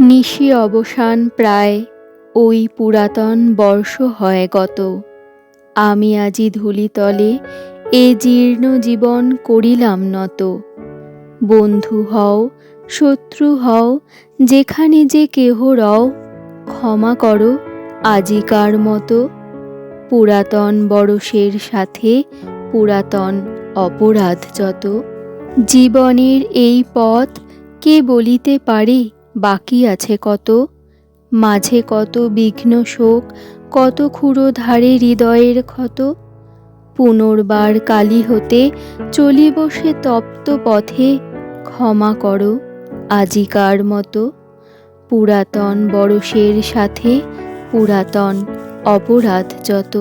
নিশি অবসান প্রায় ওই পুরাতন বর্ষ হয় গত। আমি আজি ধূলিতলে এ জীর্ণ জীবন করিলাম নত। বন্ধু হও, শত্রু হও, যেখানে যে কেহ রও, ক্ষমা করো আজিকার মতো পুরাতন বরষের সাথে পুরাতন অপরাধ যত। জীবনের এই পথ কে বলিতে পারে? বাকি আছে কত? মাঝে কত বিঘ্ন শোক, কত ক্ষুরো ধারে হৃদয়ের ক্ষত? পুনর্বার কালী হতে চলি বসে তপ্ত পথে, ক্ষমা করো আজিকার মতো। পুরাতন বরষের সাথে পুরাতন অপরাধ যত।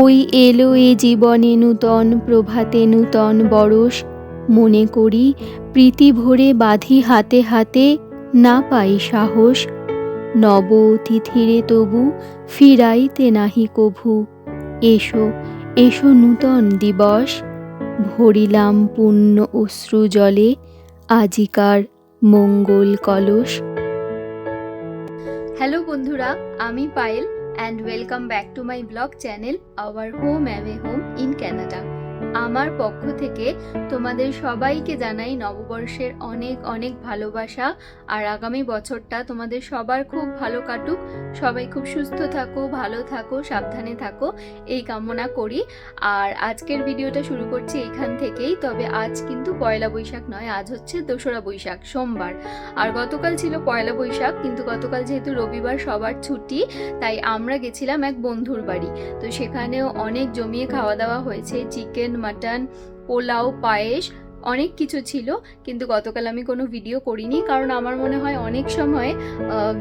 ওই এলো এ জীবনে নূতন প্রভাতে নূতন বরষ, মনে করি প্রীতি ভরে বাঁধি হাতে হাতে না পাই সাহস। নব অতিথিরে তবু ফিরাইতে নাহি কভু। এসো এসো নূতন দিবস। ভরিলাম পুণ্য অশ্রু জলে আজিকার মঙ্গল কলস। হ্যালো বন্ধুরা, আমি Payel and welcome back to my blog channel our home away home in Canada আমার পক্ষ থেকে তোমাদের সবাইকে জানাই নববর্ষের অনেক অনেক ভালোবাসা। আর আগামী বছরটা তোমাদের সবার খুব ভালো কাটুক। সবাই খুব সুস্থ থাকো, ভালো থাকো, সাবধানে থাকো। এই কামনা করি। আর আজকের ভিডিওটা শুরু করছি এইখান থেকেই। তবে আজ কিন্তু পয়লা বৈশাখ নয়, আজ হচ্ছে দোসরা বৈশাখ, সোমবার। আর গতকাল ছিল পয়লা বৈশাখ, কিন্তু গতকাল যেহেতু রবিবার সবার ছুটি, তাই আমরা গেছিলাম এক বন্ধুর বাড়ি। তো সেখানেও অনেক জমিয়ে খাওয়া দাওয়া হয়েছে, চিকেন मटन पोलाव पायस অনেক কিছু ছিল, কিন্তু গতকাল আমি কোনো ভিডিও করিনি কারণ আমার মনে হয় অনেক সময়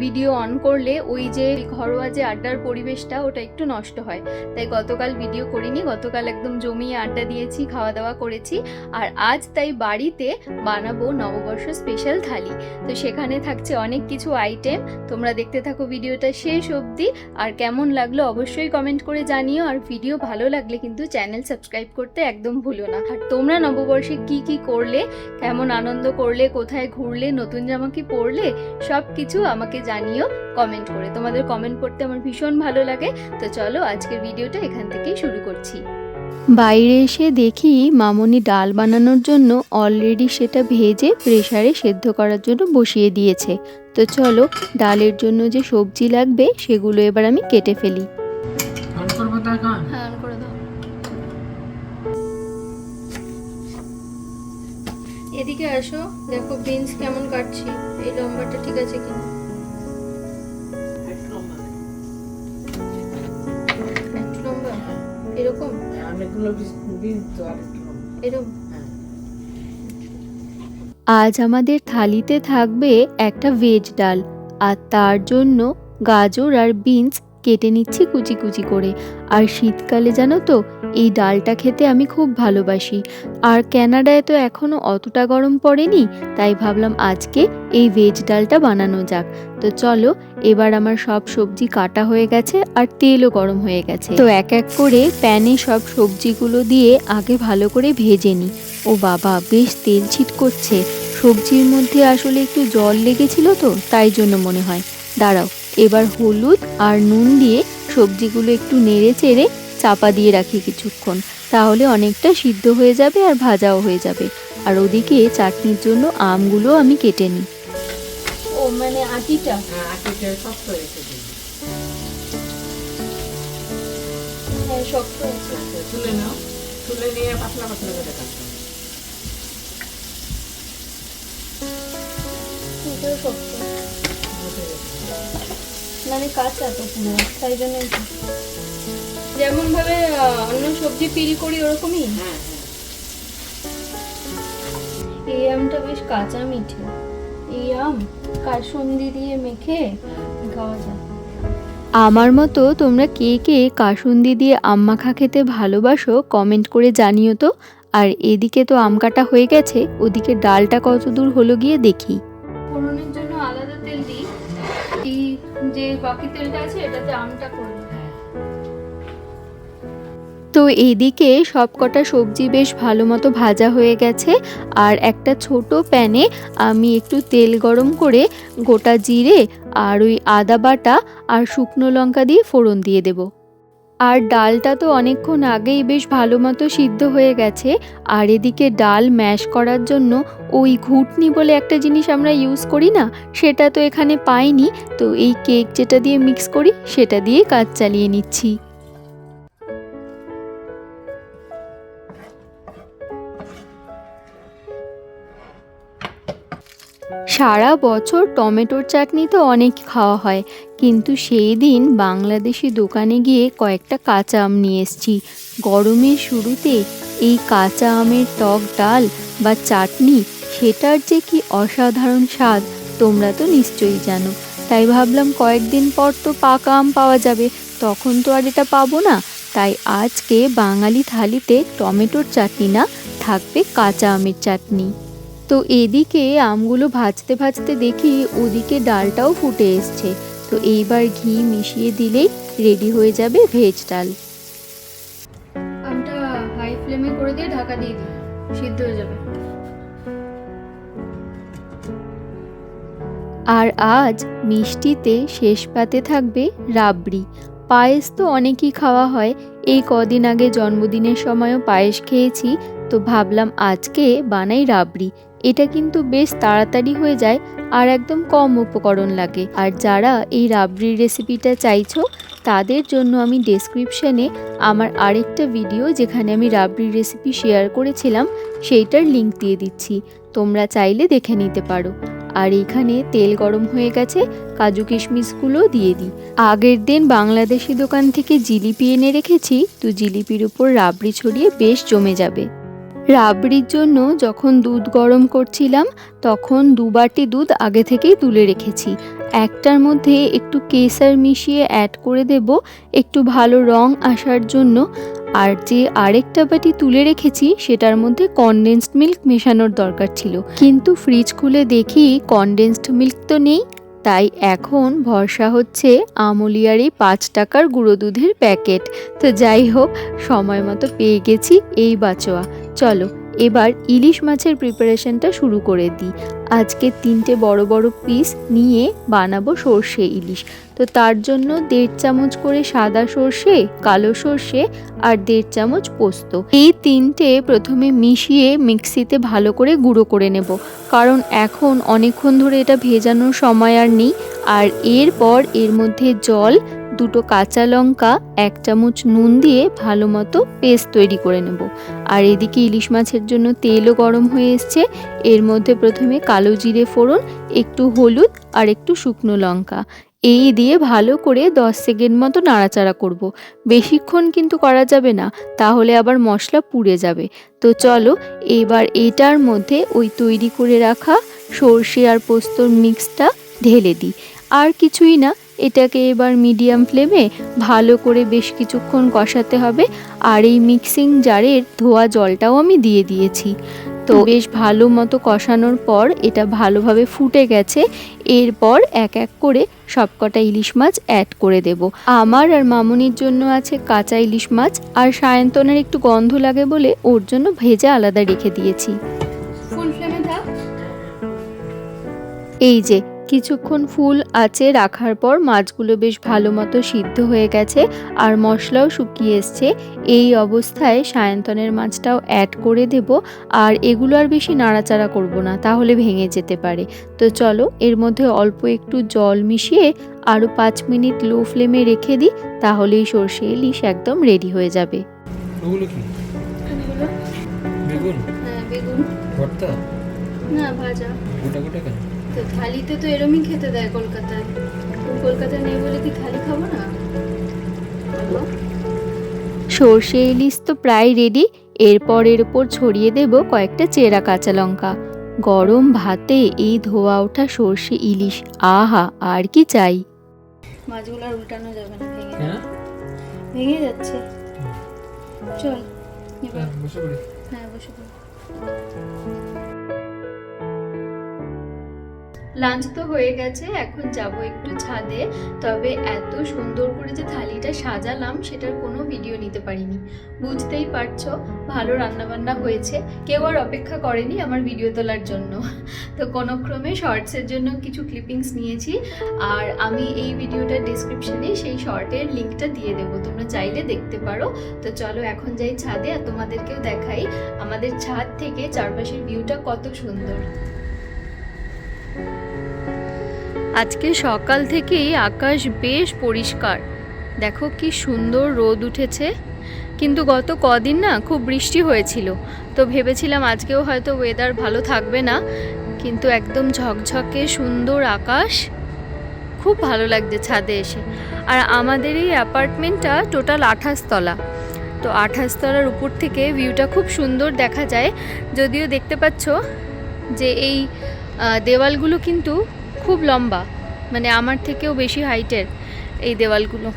ভিডিও অন করলে ওই যে ঘরোয়া যে আড্ডার পরিবেশটা ওটা একটু নষ্ট হয়। তাই গতকাল ভিডিও করিনি, গতকাল একদম জমিয়ে আড্ডা দিয়েছি খাওয়া দাওয়া করেছি আর আজ তাই বাড়িতে বানাবো নববর্ষ স্পেশাল থালি। তো সেখানে থাকছে অনেক কিছু আইটেম তোমরা দেখতে থাকো ভিডিওটা শেষ অবধি। আর কেমন লাগল অবশ্যই কমেন্ট করে জানিও। আর ভিডিও ভালো লাগলে কিন্তু চ্যানেল সাবস্ক্রাইব করতে একদম ভুলো না। আর তোমরা নববর্ষে কী কি করলে, কেমন আনন্দ করলে, কোথায় ঘুরলে, নতুন জামা কি পরলে, সব কিছু আমাকে জানিও কমেন্ট করে। তোমাদের কমেন্ট পড়তে আমার ভীষণ ভালো লাগে। তো চলো আজকের ভিডিওটা এখান থেকেই শুরু করছি। বাইরে এসে দেখি মামনি ডাল বানানোর জন্য অলরেডি সেটা ভেজে প্রেসারে সেদ্ধ করার জন্য বসিয়ে দিয়েছে। তো চলো ডালের জন্য যে সবজি লাগবে, সেগুলো এবার আমি কেটে ফেলি। আসো দেখো বিনস কেমন কাটছি। এই লম্বাটা ঠিক আছে কিনা? একটু লম্বা এরকম? হ্যাঁ, অনেকগুলো তো এরকম? হ্যাঁ। আজ আমাদের থালিতে থাকবে একটা ভেজ ডাল আর তার জন্য গাজর আর বিনস কেটে নিচ্ছি কুচি কুচি করে। আর শীতকালে জানো তো এই ডালটা খেতে আমি খুব ভালোবাসি। আর ক্যানাডায় তো এখনও অতটা গরম পড়েনি, তাই ভাবলাম আজকে এই ভেজ ডালটা বানানো যাক। তো চলো, এবার আমার সব সবজি কাটা হয়ে গেছে আর তেলও গরম হয়ে গেছে। তো এক এক করে প্যানে সব সবজিগুলো দিয়ে আগে ভালো করে ভেজে নিই। ও বাবা, বেশ তেল ছিট করছে। সবজির মধ্যে আসলে একটু জল লেগেছিল তো, তাই জন্য মনে হয়। দাঁড়াও, এবার হলুদ আর নুন দিয়ে সবজিগুলো একটু নেড়ে চেড়ে চাপা দিয়ে রাখি কিছুক্ষণ তাহলে অনেকটা সিদ্ধ হয়ে যাবে আর ভাজাও হয়ে যাবে। আর ওদিকে চাটনির জন্য আমগুলো আমি কেটে নিই। ও মানে আটিটা? হ্যাঁ, শক্ত হ্যাঁ শক্ত আচ্ছা, তুলে নাও। তুলে নিয়ে পাতলা পাতলা করে কাটতে হবে। এটাও শক্ত। বুঝে গেছে। মানে কাঁচা তো পুরো তাই জন্য। যেমন ভাবে অন্য সবজি পিল করি ওরকমই? হ্যাঁ হ্যাঁ। এই আমটা বেশ কাঁচা মিঠে। এই আম কাসুন্দি দিয়ে মেখে খাওয়া যায়। আমার মতো তোমরা কে কে কাসুন্দি দিয়ে আম মাখা খেতে ভালোবাসো কমেন্ট করে জানিও তো। আর এদিকে তো আম কাটা হয়ে গেছে ওদিকে ডালটা কত দূর হলো গিয়ে দেখি। ফোড়নের জন্য আলাদা তেল দিই। এই যে বাকি তেলটা আছে এটাতে আমটা করব তো এইদিকে সবকটা সবজি বেশ ভালো মতো ভাজা হয়ে গেছে। আর একটা ছোট প্যানে আমি একটু তেল গরম করে গোটা জিরে আর ওই আদা বাটা আর শুকনো লঙ্কা দিয়ে ফোড়ন দিয়ে দেব। আর ডালটা তো অনেকক্ষণ আগেই বেশ ভালো মতো সিদ্ধ হয়ে গেছে। আর এদিকে ডাল ম্যাশ করার জন্য ওই ঘুটনি বলে একটা জিনিস আমরা ইউজ করি না, সেটা তো এখানে পাইনি। তো এই কেক যেটা দিয়ে মিক্স করি, সেটা দিয়ে কাজ চালিয়ে নিচ্ছি। সারা বছর টমেটোর চাটনি তো অনেক খাওয়া হয়, কিন্তু সেই দিন বাংলাদেশি দোকানে গিয়ে কয়েকটা কাঁচা আম নিয়ে এসেছি। গরমের শুরুতে এই কাঁচা আমের টক ডাল বা চাটনি, সেটার যে কি অসাধারণ স্বাদ, তোমরা তো নিশ্চয়ই জানো। তাই ভাবলাম কয়েকদিন পর তো পাকা আম পাওয়া যাবে, তখন তো আর এটা পাবো না। তাই আজকে বাঙালি থালিতে টমেটোর চাটনি না, থাকবে কাঁচা আমের চাটনি। তো এদিকে আমগুলো ভাজতে ভাজতে দেখি ওদিকে ডালটাও ফুটে এসছে। তো এইবার ঘি মিশিয়ে দিলেই রেডি হয়ে যাবে ভেজ ডাল। আমটা হাই ফ্লেমে করে দিয়ে ঢাকা দিয়ে দিই সিদ্ধ হয়ে যাবে। আর আজ মিষ্টিতে শেষ পাতে থাকবে রাবড়ি। পায়েস তো অনেকই খাওয়া হয়। এই কদিন আগে জন্মদিনের সময়ও পায়েস খেয়েছি তো ভাবলাম আজকে বানাই রাবড়ি। এটা কিন্তু বেশ তাড়াতাড়ি হয়ে যায় আর একদম কম উপকরণ লাগে। আর যারা এই রাবড়ির রেসিপিটা চাইছো, তাদের জন্য আমি ডেসক্রিপশানে আমার আরেকটা ভিডিও যেখানে আমি রাবড়ির রেসিপি শেয়ার করেছিলাম, সেইটার লিংক দিয়ে দিচ্ছি। তোমরা চাইলে দেখে নিতে পারো। আর এখানে তেল গরম হয়ে গেছে, কাজু কিশমিশগুলো দিয়ে দিই। আগের দিন বাংলাদেশি দোকান থেকে জিলিপি এনে রেখেছি, তো জিলিপির উপর রাবড়ি ছড়িয়ে বেশ জমে যাবে। রাবড়ির জন্য যখন দুধ গরম করছিলাম, তখন দু বাটি দুধ আগে থেকেই তুলে রেখেছি। একটার মধ্যে একটু কেসার মিশিয়ে অ্যাড করে দেব, একটু ভালো রং আসার জন্য। আর যে আরেকটা বাটি তুলে রেখেছি, সেটার মধ্যে কনডেন্সড মিল্ক মেশানোর দরকার ছিল। কিন্তু ফ্রিজ খুলে দেখি কনডেন্সড মিল্ক তো নেই, তাই এখন ভরসা হচ্ছে আমুলিয়ার এই পাঁচ টাকার গুঁড়ো দুধের প্যাকেট। তো যাই হোক, সময় মতো পেয়ে গেছি এই বাচোয়া। চলো, এবার ইলিশ মাছের প্রিপারেশনটা শুরু করে দিই। আজকে তিনটে বড় বড় পিস নিয়ে বানাবো সর্ষে ইলিশ। তো তার জন্য দেড় চামচ করে সাদা সর্ষে, কালো সর্ষে আর দেড় চামচ পোস্ত। এই তিনটে প্রথমে মিশিয়ে মিক্সিতে ভালো করে গুঁড়ো করে নেব। কারণ এখন অনেকক্ষণ ধরে এটা ভেজানোর সময় আর নেই। আর এরপর এর মধ্যে জল দুটো কাঁচা লঙ্কা, এক চামচ নুন দিয়ে ভালো মতো পেস্ট তৈরি করে নেব। আর এদিকে ইলিশ মাছের জন্য তেলও গরম হয়ে এসছে। এর মধ্যে প্রথমে কালো জিরে ফোড়ন, একটু হলুদ আর একটু শুকনো লঙ্কা। এই দিয়ে ভালো করে দশ সেকেন্ড মতো নাড়াচাড়া করব। বেশিক্ষণ কিন্তু করা যাবে না, তাহলে আবার মশলা পুড়ে যাবে। তো চলো, এবার এটার মধ্যে ওই তৈরি করে রাখা সর্ষে আর পোস্তর মিক্সটা ঢেলে দিই। আর কিছুই না এটাকে এবার মিডিয়াম ফ্লেমে ভালো করে বেশ কিছুক্ষণ কষাতে হবে। আর এই মিক্সিং জারের ধোয়া জলটাও আমি দিয়ে দিয়েছি। তো বেশ ভালো মতো কষানোর পর এটা ভালোভাবে ফুটে গেছে। এরপর এক এক করে সবকটা ইলিশ মাছ অ্যাড করে দেব। আমার আর মামুনির জন্য আছে কাঁচা ইলিশ মাছ। আর সায়ন্তনের একটু গন্ধ লাগে বলে ওর জন্য ভেজে আলাদা রেখে দিয়েছি। এই যে কিছুক্ষণ ফুল আছে রাখার পর মাছগুলো বেশ ভালো মতো সিদ্ধ হয়ে গেছে আর মশলাও শুকিয়ে এসছে। এই অবস্থায় সায়ন্তনের মাছটাও অ্যাড করে দেব আর এগুলো আর বেশি নাড়াচাড়া করব না তাহলে ভেঙে যেতে পারে। তো চলো এর মধ্যে অল্প একটু জল মিশিয়ে আরও পাঁচ মিনিট লো ফ্লেমে রেখে দিই তাহলেই সর্ষে ইলিশ একদম রেডি হয়ে যাবে। ওগুলো কি? বেগুন? হ্যাঁ বেগুন। ভর্তা? না ভাজা। গোটা গোটা কেন? তো থালিতে তো এরমই খেতে দেয় কলকাতায় কলকাতায় নেই বলে কি থালি খাব না? সর্ষে ইলিশ তো প্রায় রেডি এরপর এর উপর ছড়িয়ে দেব কয়েকটা চেরা কাঁচা লঙ্কা। গরম ভাতে এই ধোয়া ওঠা সর্ষে ইলিশ আহা আর কি চাই। মাছগুলো আর উল্টানো যাবে না ভেঙে হ্যাঁ? ভেঙে যাচ্ছে। চল এবার বসে পড়ি। হ্যাঁ বসে পড়। লাঞ্চ তো হয়ে গেছে, এখন যাব একটু ছাদে। তবে এত সুন্দর করে যে থালিটা সাজালাম, সেটার কোনো ভিডিও নিতে পারিনি। বুঝতেই পারছ, ভালো রান্নাবান্না হয়েছে। কেউ আর অপেক্ষা করেনি আমার ভিডিও তোলার জন্য। তো কোনো ক্রমে শর্টসের জন্য কিছু ক্লিপিংস নিয়েছি। আর আমি এই ভিডিওটার ডিসক্রিপশনে সেই শর্টের লিঙ্কটা দিয়ে দেবো। তোমরা চাইলে দেখতে পারো। তো চলো এখন যাই ছাদে, আর তোমাদেরকেও দেখাই। আমাদের ছাদ থেকে চারপাশের ভিউটা কত সুন্দর। আজকে সকাল থেকেই আকাশ বেশ পরিষ্কার। দেখো কি সুন্দর রোদ উঠেছে। কিন্তু গত কদিন না খুব বৃষ্টি হয়েছিল। তো ভেবেছিলাম আজকেও হয়তো ওয়েদার ভালো থাকবে না। কিন্তু একদম ঝকঝকে সুন্দর আকাশ। খুব ভালো লাগছে ছাদে এসে। আর আমাদের এই অ্যাপার্টমেন্টটা টোটাল আঠাশ তলা। তো আঠাশ তলার উপর থেকে ভিউটা খুব সুন্দর দেখা যায়। যদিও দেখতে পাচ্ছ যে এই দেওয়ালগুলো কিন্তু খুব লম্বা মানে আমার থেকেও বেশি হাইটের এই দেওয়ালগুলো।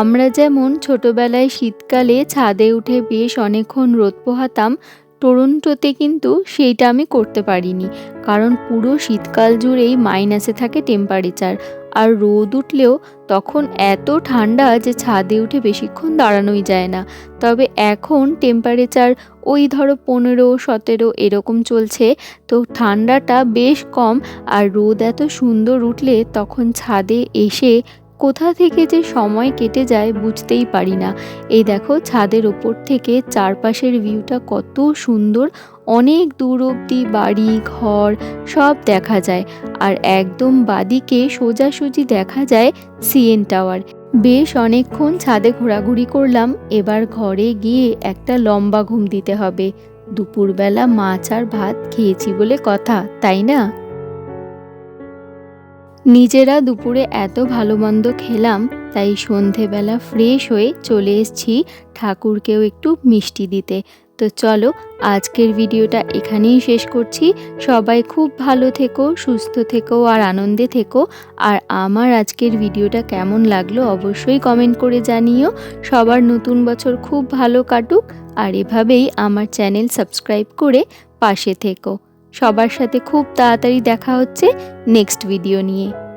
আমরা যেমন ছোটবেলায় শীতকালে ছাদে উঠে বেশ অনেকক্ষণ রোদ পোহাতাম, টরন্টোতে কিন্তু সেইটা আমি করতে পারিনি। কারণ পুরো শীতকাল জুড়েই মাইনাসে থাকে টেম্পারেচার আর রোদ উঠলেও তখন এত ঠান্ডা যে ছাদে উঠে বেশিক্ষণ দাঁড়ানোই যায় না। তবে এখন টেম্পারেচার ওই ধরো পনেরো, সতেরো এরকম চলছে। তো ঠান্ডাটা বেশ কম আর রোদ এত সুন্দর উঠলে তখন ছাদে এসে কোথা থেকে যে সময় কেটে যায় বুঝতেই পারি না। এই দেখো ছাদের ওপর থেকে চারপাশের ভিউটা কত সুন্দর। অনেক দূর অবধি বাড়ি, ঘর সব দেখা যায়। আর একদম বাদিকে সোজাসুজি দেখা যায় সিএন টাওয়ার। বেশ অনেকক্ষণ ছাদে ঘোরাঘুরি করলাম, এবার ঘরে গিয়ে একটা লম্বা ঘুম দিতে হবে। দুপুরবেলা মাছ আর ভাত খেয়েছি বলে কথা, তাই না? নিজেরা দুপুরে এত ভালো মন্দ খেলাম, তাই সন্ধেবেলা ফ্রেশ হয়ে চলে এসেছি ঠাকুরকেও একটু মিষ্টি দিতে। তো চলো আজকের ভিডিওটা এখানেই শেষ করছি। সবাই খুব ভালো থেকো, সুস্থ থেকো আর আনন্দে থেকো। আর আমার আজকের ভিডিওটা কেমন লাগল অবশ্যই কমেন্ট করে জানিও। সবার নতুন বছর খুব ভালো কাটুক। আর এভাবেই আমার চ্যানেল সাবস্ক্রাইব করে পাশে থেকো। সবার সাথে খুব তাড়াতাড়ি দেখা হচ্ছে নেক্সট ভিডিও নিয়ে।